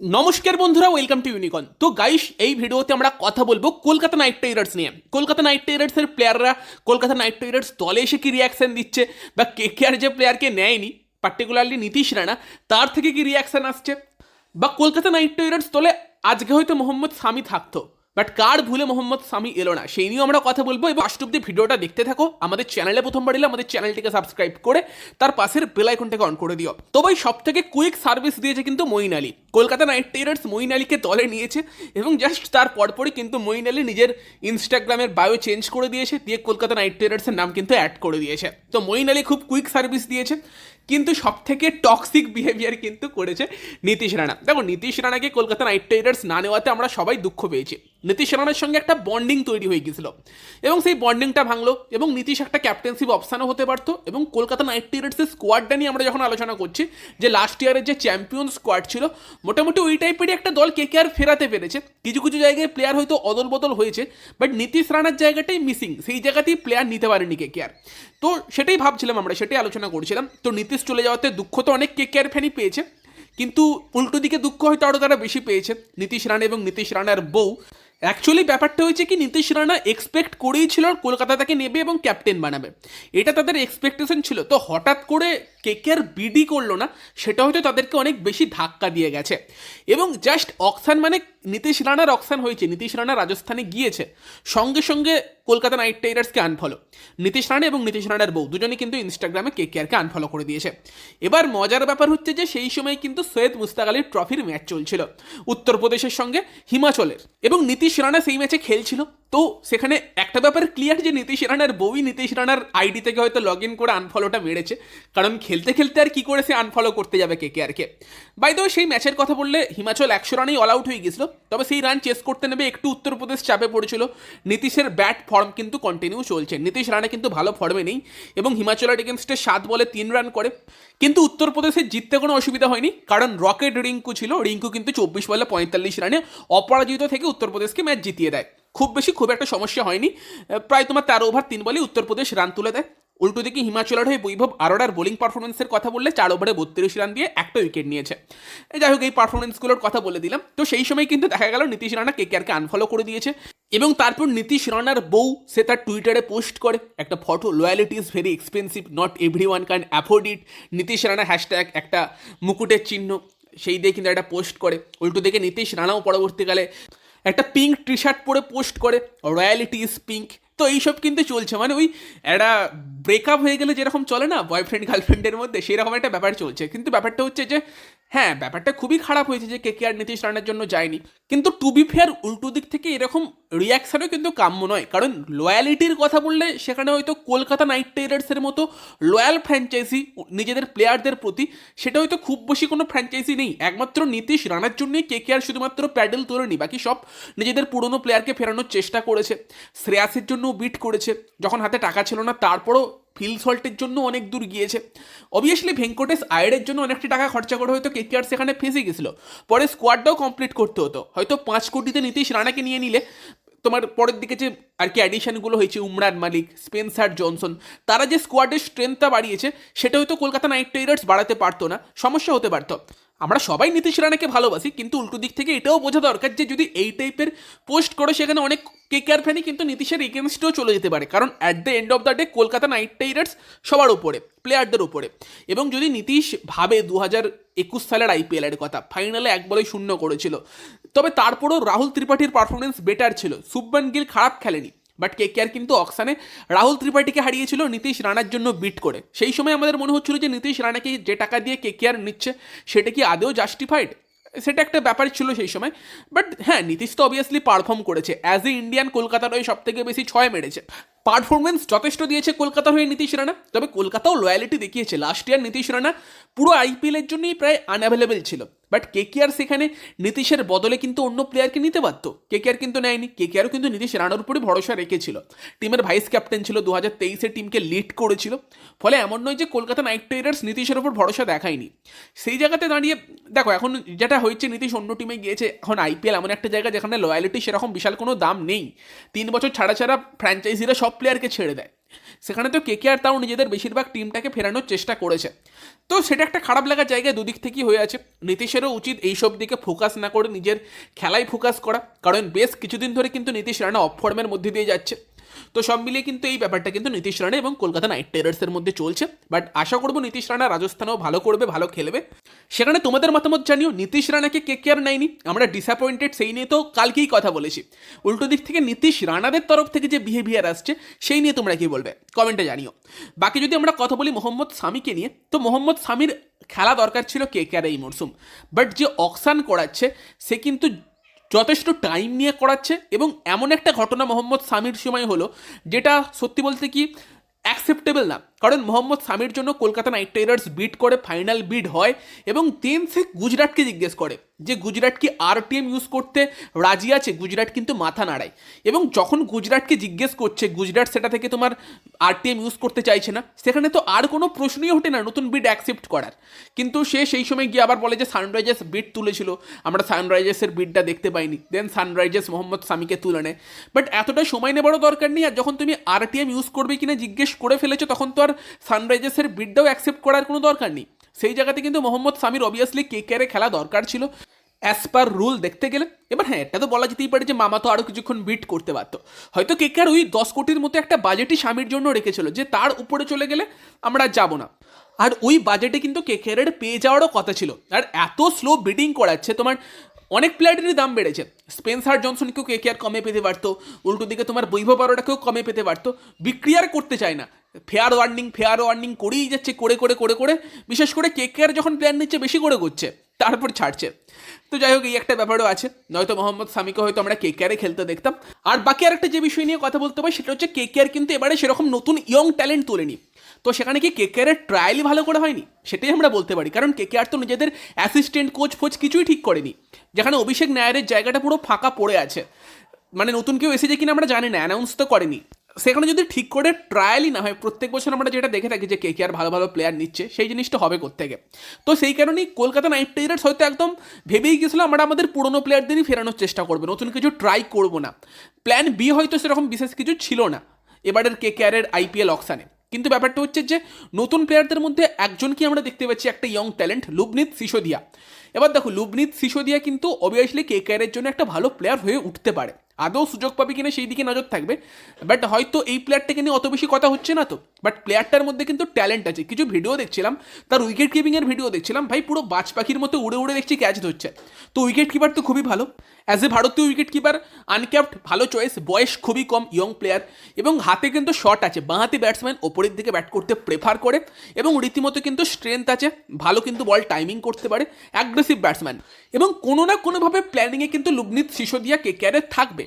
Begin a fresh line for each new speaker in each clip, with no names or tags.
নমস্কার বন্ধুরা welcome to ইউনিকন তো গাইস এই ভিডিওতে আমরা কথা বলব কলকাতা নাইট রাইডার্স নিয়ে। কলকাতা নাইট রাইডার্সের প্লেয়াররা কলকাতা নাইট রাইডার্স দলে এসে কি রিয়াকশন দিচ্ছে বা কে কে আর যে প্লেয়ারকে নেয়নি পার্টিকুলারলি নীতিশ রানা তার থেকে কি রিয়াকশন আসছে? বা কলকাতা নাইট রাইডার্স দলে আজকে হয়তো মোহাম্মদ সামি থাকতো। বাট কার ভুলে মোহাম্মদ সামি এলো না? সেই নিয়েও আমরা কথা বলব। এবং লাস্ট অব্দি ভিডিওটা দেখতে থাকো। আমাদের চ্যানেলে প্রথমবার এলে আমাদের চ্যানেলটিকে সাবস্ক্রাইব করে তার পাশের বেল আইকনটাকে অন করে দিও। তো ভাই সব থেকে কুইক সার্ভিস দিয়েছে কিন্তু মঈন আলী। কলকাতা নাইট রাইডার্স মঈন আলীকে দলে নিয়েছে এবং জাস্ট তার পরপরই কিন্তু মঈন আলী নিজের ইনস্টাগ্রামের বায়ো চেঞ্জ করে দিয়েছে, দিয়ে কলকাতা নাইট রাইডার্সের নাম কিন্তু অ্যাড করে দিয়েছে। তো মঈন আলী খুব কুইক সার্ভিস দিয়েছে। কিন্তু সব থেকে টক্সিক বিহেভিয়ার কিন্তু করেছে নীতিশ রানা। দেখো, নীতিশ রানাকে কলকাতা নাইট রাইডার্স না নেওয়াতে আমরা সবাই দুঃখ পেয়েছি। নীতিশ রানার সঙ্গে একটা বন্ডিং তৈরি হয়ে গেছিল এবং সেই বন্ডিংটা ভাঙলো এবং নীতিশ একটা ক্যাপ্টেন্সিপ অপশানও হতে পারতো এবং কলকাতা নাইট রাইডার্সের স্কোয়াডটা নিয়ে আমরা যখন আলোচনা করছি, যে লাস্ট ইয়ারের যে চ্যাম্পিয়ন স্কোয়াড ছিল, মোটামুটি ওই টাইপেরই একটা দল কে কে আর ফেরাতে পেরেছে। কিছু কিছু জায়গায় প্লেয়ার হয়তো অদল বদল হয়েছে বাট নীতিশ রানার জায়গাটাই মিসিং সেই জায়গাতেই প্লেয়ার নিতে পারেনি কে কে আর তো সেটাই ভাবছিলাম আমরা, সেটাই আলোচনা করছিলাম। তো নীতিশ চলে যাওয়াতে দুঃখ তো অনেক কে কে আর ফ্যানই পেয়েছে, কিন্তু উল্টো দিকে দুঃখ হয়তো আরও তারা বেশি পেয়েছে। নীতিশ রানা এবং নীতিশ রানার বউ অ্যাকচুয়ালি ব্যাপারটা হয়েছে কি, নীতিশ রানা এক্সপেক্ট করেই ছিল কলকাতা তাকে নেবে এবং ক্যাপ্টেন বানাবে। এটা তাদের এক্সপেকটেশন ছিল। তো হঠাৎ করে কে কে আর বিডি করল না, সেটা হয়তো তাদেরকে অনেক বেশি ধাক্কা দিয়ে গেছে। এবং জাস্ট অকসান মানে নীতিশ রানার অকসান হয়েছে। নীতিশ রানা রাজস্থানে গিয়েছে। সঙ্গে সঙ্গে কলকাতা নাইট রাইডার্সকে আনফলো নীতিশ রানা এবং নীতিশ রানার বউ দুজনে কিন্তু ইনস্টাগ্রামে কে কে আরকে আনফলো করে দিয়েছে। এবার মজার ব্যাপার হচ্ছে যে, সেই সময় কিন্তু সৈয়দ মুস্তাক আলীর ট্রফির ম্যাচ চলছিল। উত্তরপ্রদেশের সঙ্গে হিমাচলের। এবং নীতিশ রানা সেই ম্যাচে খেলছিল? তো সেখানে একটা ব্যাপার ক্লিয়ার যে নীতিশ রানার বউই নীতিশ রানার আইডি থেকে হয়তো লগ ইন করে আনফলোটা মেরেছে। কারণ খেলতে খেলতে আর কি করে সে আনফলো করতে যাবে কে কে আরকে বাই দ্য সেই ম্যাচের কথা বললে হিমাচল একশো রানেই অল আউট হয়ে গেছিল তবে সেই রান চেস করতে নেবে একটু উত্তরপ্রদেশ চাপে পড়েছিল। নীতিশের ব্যাট ফর্ম কিন্তু কন্টিনিউ চলছে। নীতিশ রানা কিন্তু ভালো ফর্মে নেই এবং হিমাচলের এগেনস্টে সাত বলে তিন রান করে। কিন্তু উত্তরপ্রদেশে জিততে কোনো অসুবিধা হয়নি। কারণ রকেট রিঙ্কু ছিল। রিঙ্কু কিন্তু চব্বিশ বলে পঁয়তাল্লিশ রানে অপরাজিত থেকে উত্তরপ্রদেশকে ম্যাচ জিতিয়ে দেয়। খুব বেশি, খুব একটা সমস্যা হয়নি। প্রায় তোমার তেরো ওভার তিন বলে উত্তরপ্রদেশ রান তুলে দেয়। উল্টো দিকে হিমাচলের হয়ে বৈভব আরোড়ার বোলিং পারফরমেন্সের কথা বললে চার ওভারে বত্রিশ রান দিয়ে একটা উইকেট নিয়েছে। যাই হোক, এই পারফরমেন্সগুলোর কথা বলে দিলাম। তো সেই সময় কিন্তু দেখা গেল নীতিশ রানা কে কেয়ারকে আনফলো করে দিয়েছে এবং তারপর নীতিশ রানার বউ, সে তার টুইটারে পোস্ট করে। একটা photo loyalty is very expensive not every one can afford it Nitish Rana hashtag একটা মুকুটের চিহ্ন, সেই দিয়ে কিন্তু একটা পোস্ট করে। উল্টো দিকে নীতিশ রানাও পরবর্তীকালে একটা পিঙ্ক টি শার্ট পরে পোস্ট করে রয়্যালিটি ইজ পিঙ্ক তো এইসব কিন্তু চলছে। মানে ওই একটা ব্রেকআপ হয়ে গেলে যেরকম চলে না বয়ফ্রেন্ড গার্লফ্রেন্ডের মধ্যে, সেরকম একটা ব্যাপার চলছে। কিন্তু ব্যাপারটা হচ্ছে যে হ্যাঁ ব্যাপারটা খুবই খারাপ হয়েছে যে কে কে আর নীতিশ রানার জন্য যায়নি। কিন্তু টু বি ফেয়ার উল্টো দিক থেকে এরকম রিয়াকশানও কিন্তু কাম্য নয়। কারণ লয়ালিটির কথা বললে সেখানে হয়তো কলকাতা নাইট রাইডার্সের মতো লয়াল ফ্র্যাঞ্চাইজি নিজেদের প্লেয়ারদের প্রতি সেটা হয়তো খুব বেশি কোনো ফ্র্যাঞ্চাইজি নেই। একমাত্র নীতিশ রানার জন্যই কে কে আর শুধুমাত্র প্যাডেল তোলেনি, বাকি সব নিজেদের পুরনো প্লেয়ারকে ফেরানোর চেষ্টা করেছে। শ্রেয়াসের জন্য বিট করেছে। যখন হাতে টাকা ছিল না, তারপরও ফিল সল্টের জন্য অনেক দূর গিয়েছে। অবভিয়াসলি ভেঙ্কটেশ আয়ের জন্য অনেকটা টাকা খরচা করে হয়তো কেকেআর সেখানে ফেঁসে গেছিল। পরে স্কোয়াডটাও কমপ্লিট করতে হতো। হয়তো পাঁচ কোটিতে নীতিশ রানাকে নিয়ে নিলে। তোমার পরের দিকে যে আর কি অ্যাডিশনগুলো হয়েছে, উমরান মালিক, স্পেন্সার জনসন, তারা যে স্কোয়াডের স্ট্রেংথটা বাড়িয়েছে, সেটা হয়তো কলকাতা নাইট রাইডার্স বাড়াতে পারতো না। সমস্যা হতে পারতো। আমরা সবাই নীতিশ রানাকে ভালোবাসি, কিন্তু উল্টো দিক থেকে এটাও বোঝা দরকার যে যদি এই টাইপের পোস্ট করে সেখানে অনেক কে কেয়ার ফ্যানই কিন্তু নীতিশের এগেনস্টেও চলে যেতে পারে, কারণ at the end of the day Kolkata Knight Riders সবার উপরে প্লেয়ারদের উপরে। এবং যদি নীতিশ ভাবে দু হাজার একুশ সালের আইপিএলের কথা ফাইনালে এক বলেই শূন্য করেছিল, তবে তারপরেও রাহুল ত্রিপাঠীর পারফরমেন্স বেটার ছিল, শুভমান গিল খারাপ খেলেনি। বাট কে কে আর কিন্তু অকসানে রাহুল ত্রিপাঠীকে হারিয়েছিল নীতিশ রানার জন্য বিট করে। সেই সময় আমাদের মনে হচ্ছিল যে নীতিশ রানাকে যে টাকা দিয়ে কে কে আর নিচ্ছে, সেটা কি আদেও জাস্টিফাইড সেটা একটা ব্যাপার ছিল সেই সময়। বাট হ্যাঁ নীতিশ তো অবভিয়াসলি পারফর্ম করেছে। অ্যাজ এ ইন্ডিয়ান কলকাতার ওই সব থেকে বেশি ছয় মেরেছে। পারফরমেন্স যথেষ্ট দিয়েছে কলকাতার হয়ে নীতিশ রানা। তবে কলকাতাও লয়ালিটি দেখিয়েছে। লাস্ট ইয়ার নীতিশ রানা পুরো আইপিএলের জন্যই প্রায় আনঅ্যাভেলেবেল ছিল। বাট কে কে আর সেখানে নীতিশের বদলে কিন্তু অন্য প্লেয়ারকে নিতে পারতো আর কিন্তু নেয়নি। কে কে আরও কিন্তু নীতিশ রানার উপরে ভরসা রেখেছিল। টিমের ভাইস ক্যাপ্টেন ছিল। দু হাজার তেইশে টিমকে লিড করেছিল। ফলে এমন নয় যে কলকাতা নাইট রাইডার্স নীতিশের উপর ভরসা দেখায়নি। সেই জায়গাতে দাঁড়িয়ে দেখো, এখন যেটা হয়েছে, নীতিশ অন্য টিমে গিয়েছে। এখন আইপিএল এমন একটা জায়গা যেখানে লয়ালিটি সেরকম বিশাল কোনো দাম নেই। তিন বছর ছাড়া ছাড়া ফ্র্যাঞ্চাইজিরা সব প্লেয়ারকে ছেড়ে দেয়। সেখানে তো কেকে আর তাও নিজেদের বেশিরভাগ টিমটাকে ফেরানোর চেষ্টা করেছে। তো সেটা একটা খারাপ লাগার জায়গায় দুদিক থেকেই হয়ে আছে। নীতিশেরও উচিত এইসব দিকে ফোকাস না করে নিজের খেলায় ফোকাস করা। কারণ বেশ কিছুদিন ধরে কিন্তু নীতিশ রানা অফ ফর্মের মধ্যে দিয়ে যাচ্ছে। তো সব মিলিয়ে কিন্তু এই ব্যাপারটা কিন্তু নীতিশ রানা এবং কলকাতা নাইট রাইডার্সের মধ্যে চলছে। বাট আশা করব নীতিশ রানা রাজস্থানেও ভালো করবে, ভালো খেলবে। সেখানে তোমাদের মতামত জানিও, নীতিশ রানাকে কে কে আর নেয়নি? আমরা ডিসঅ্যাপয়েন্টেড সেই নিয়ে তো কালকেই কথা বলেছি। উল্টো দিক থেকে নীতিশ রানাদের তরফ থেকে যে বিহেভিয়ার আসছে, সেই নিয়ে তোমরা কি বলবে? কমেন্টে জানিও। বাকি যদি আমরা কথা বলি মোহাম্মদ সামিকে নিয়ে, তো মোহাম্মদ সামির খেলা দরকার ছিল কে কে আর এই মরশুম বাট যে অকসান করাচ্ছে, সে কিন্তু যথেষ্ট টাইম নিয়ে করাচ্ছে এবং এমন একটা ঘটনা মোহাম্মদ সামির সময় হলো, যেটা সত্যি বলতে কি অ্যাকসেপ্টেবল না। কারণ মোহাম্মদ সামির জন্য কলকাতা নাইট রাইডার্স বিট করে, ফাইনাল বিড হয় এবং দেন সে গুজরাটকে জিজ্ঞেস করে যে গুজরাট কি আরটিএম ইউজ করতে রাজি আছে? গুজরাট কিন্তু মাথা নাড়ায়। এবং যখন গুজরাটকে জিজ্ঞেস করছে, গুজরাট সেটা থেকে তোমার আরটিএম ইউজ করতে চাইছে না? সেখানে তো আর কোনো প্রশ্নই ওঠে না, নতুন বিড অ্যাকসেপ্ট করার। কিন্তু সে সেই সময় গিয়ে আবার বলে যে সানরাইজার্স বিড তুলেছিল। আমরা সানরাইজার্সের বিডটা দেখতে পাইনি। দেন সানরাইজার্স মোহাম্মদ সামিকে তুলে নেয়। বাট এতটা সময় নেবারও দরকার নেই, আর যখন তুমি আরটিএম ইউজ করবে কিনা জিজ্ঞেস করে ফেলেছে, তখন তো আর সানরাইজার্সের বিডটাও অ্যাকসেপ্ট করার কোনো দরকার নেই। সেই জায়গাতে কিন্তু মোহাম্মদ সামির অবভিয়াসলি কে কেয়ারে খেলা দরকার ছিল অ্যাজ পার রুল দেখতে গেলে। এবার হ্যাঁ এটা তো বলা যেতেই পারে যে মামা তো আরও কিছুক্ষণ বিট করতে পারতো হয়তো কে কেকার ওই দশ কোটির মতো একটা বাজেটই স্বামীর জন্য রেখেছিল, যে তার উপরে চলে গেলে আমরা যাব না। আর ওই বাজেটে কিন্তু কেকেয়ারের পেয়ে যাওয়ারও কথা ছিল। আর এত স্লো বিডিং করাচ্ছে তোমার অনেক প্লেয়ারেরই দাম বেড়েছে। স্পেন্সার জনসনকেও কে কে আর কমে পেতে পারতো, উল্টো দিকে তোমার বৈভব বারোটাকেও কমে পেতে পারতো। বিক্রি আর করতে চায় না। ফেয়ার ওয়ার্নিং ফেয়ার ওয়ার্নিং করেই যাচ্ছে, করে করে করে করে। বিশেষ করে কে যখন প্লেয়ার নিচ্ছে, বেশি করে করছে, তারপর ছাড়ছে। তো যাই হোক, এই একটা ব্যাপারও আছে। নয়তো মোহাম্মদ সামিকে হয়তো আমরা কে কেয়ারে খেলতে দেখতাম। আর বাকি আর একটা যে বিষয় নিয়ে কথা বলতে পারি, সেটা হচ্ছে কে কেয়ার কিন্তু এবারে সেরকম নতুন ইয়ং ট্যালেন্ট তোলেনি। তো সেখানে কি কেকেআরের ট্রায়ালই ভালো করে হয়নি? সেটাই আমরা বলতে পারি। কারণ কেকেআর তো নিজেদের অ্যাসিস্ট্যান্ট কোচ ফোচ কিছুই ঠিক করেনি। যেখানে অভিষেক নায়ারের জায়গাটা পুরো ফাঁকা পড়ে আছে। মানে নতুন কেউ এসেছে কিনা আমরা জানি না অ্যানাউন্স তো করেনি। সেখানে যদি ঠিক করে ট্রায়ালই না হয়, প্রত্যেক বছর আমরা যেটা দেখে থাকি যে কে কে আর ভালো ভালো প্লেয়ার নিচ্ছে, সেই জিনিসটা হবে থেকে তো সেই কারণেই কলকাতা নাইট রাইডার্স হয়তো একদম ভেবেই গেছিল আমরা আমাদের পুরনো প্লেয়ারদেরই ফেরানোর চেষ্টা করব, নতুন কিছু ট্রাই করব না। প্ল্যান বি হয়তো সেরকম বিশেষ কিছু ছিল না। এবারের কে কে আইপিএল অকশানে কিন্তু ব্যাপারটা হচ্ছে যে নতুন প্লেয়ারদের মধ্যে একজনকে আমরা দেখতে পাচ্ছি? একটা ইয়ং ট্যালেন্ট লুবনিত সিসোদিয়া এবার দেখো লুবনিত সিসোদিয়া কিন্তু অবভিয়াসলি কে কেয়ারের জন্য একটা ভালো প্লেয়ার হয়ে উঠতে পারে। আদৌ সুযোগ পাবে কিনা সেই দিকে নজর থাকবে। বাট হয়তো এই প্লেয়ারটাকে নিয়ে অত বেশি কথা হচ্ছে না তো। বাট প্লেয়ারটার মধ্যে কিন্তু ট্যালেন্ট আছে। কিছু ভিডিও দেখছিলাম, তার উইকেট কিপিংয়ের ভিডিও দেখছিলাম। ভাই, পুরো বাজ পাখির মতো উড়ে উড়ে দেখছি ক্যাচ ধরছে। তো উইকেট কিপার তো খুবই ভালো। অ্যাজ এ ভারতীয় উইকেট কিপার আনক্যাপ্ট ভালো চয়েস বয়স খুবই কম ইয়ং প্লেয়ার এবং হাতে কিন্তু শট আছে। বাঁহাতি ব্যাটসম্যান ওপরের দিকে ব্যাট করতে প্রেফার করে। এবং রীতিমতো কিন্তু স্ট্রেংথ আছে। ভালো কিন্তু বল টাইমিং করতে পারে। অ্যাগ্রেসিভ ব্যাটসম্যান এবং কোনো না কোনোভাবে প্ল্যানিংয়ে কিন্তু লুবনিত সিসোদিয়া কে ক্যারে থাকবে।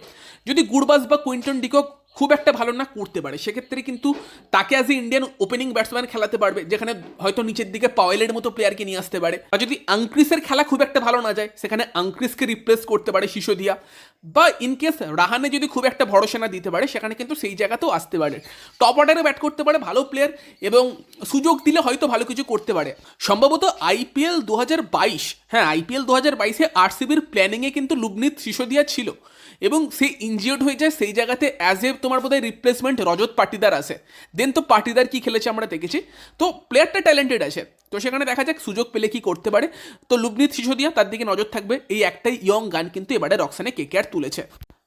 যদি গুরবাস বা কুইন্টন ডিকক খুব একটা ভালো না করতে পারে। সেক্ষেত্রে কিন্তু তাকে as a Indian opening batsman খেলাতে পারবে, যেখানে হয়তো নিচের দিকে পাওয়েলের মতো প্লেয়ারকে নিয়ে আসতে পারে। আর যদি আংক্রিসের খেলা খুব একটা ভালো না যায়, সেখানে আংক্রিসকে রিপ্লেস করতে পারে সিসোদিয়া বা ইনকেস রাহানে যদি খুব একটা ভরসা না দিতে পারে, সেখানে কিন্তু সেই জায়গাতেও আসতে পারে। টপ অর্ডারে ব্যাট করতে পারে, ভালো প্লেয়ার এবং সুযোগ দিলে হয়তো ভালো কিছু করতে পারে। সম্ভবত আইপিএল দু হাজার বাইশ হ্যাঁ আইপিএল দু হাজার বাইশে আরসিবির প্ল্যানিংয়ে কিন্তু লুবনিত সিসোদিয়া ছিল। এবং সে ইনজিওর্ড হয়ে যায়, সেই জায়গাতে অ্যাজ এ তোমার বোধহয় রিপ্লেসমেন্ট রজত পাটিদার আসে দেন তো পাটিদার কি খেলেছে আমরা দেখেছি। তো প্লেয়ারটা ট্যালেন্টেড আছে। তো সেখানে দেখা যাক সুযোগ পেলে কি করতে পারে। তো লুবনিত সিসোদিয়া, তার দিকে নজর থাকবে। এই একটাই ইয়ং গান কিন্তু এবারে রক্সানে কে আর তুলেছে।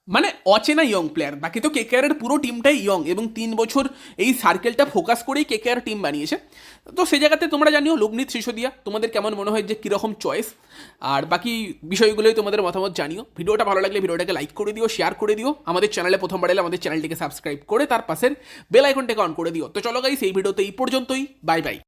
মানে অচেনা ইয়ং প্লেয়ার বাকি তো কেকেআরের পুরো টিমটাই ইয়ং এবং তিন বছর এই সার্কেলটা ফোকাস করেই কেকেআর টিম বানিয়েছে। তো সেই জায়গাতে তোমরা জানিও লুবনিত সিসোদিয়া, তোমাদের কেমন মনে হয় যে কীরকম চয়েস আর বাকি বিষয়গুলোই তোমাদের মতামত জানিও। ভিডিওটা ভালো লাগলে ভিডিওটাকে লাইক করে দিও শেয়ার করে দিও। আমাদের চ্যানেলে প্রথমবার এলে আমাদের চ্যানেলটিকে সাবস্ক্রাইব করে তার পাশের বেল আইকনটাকে অন করে দিও। তো চলো গাইস এই ভিডিওতে এই পর্যন্তই। Bye bye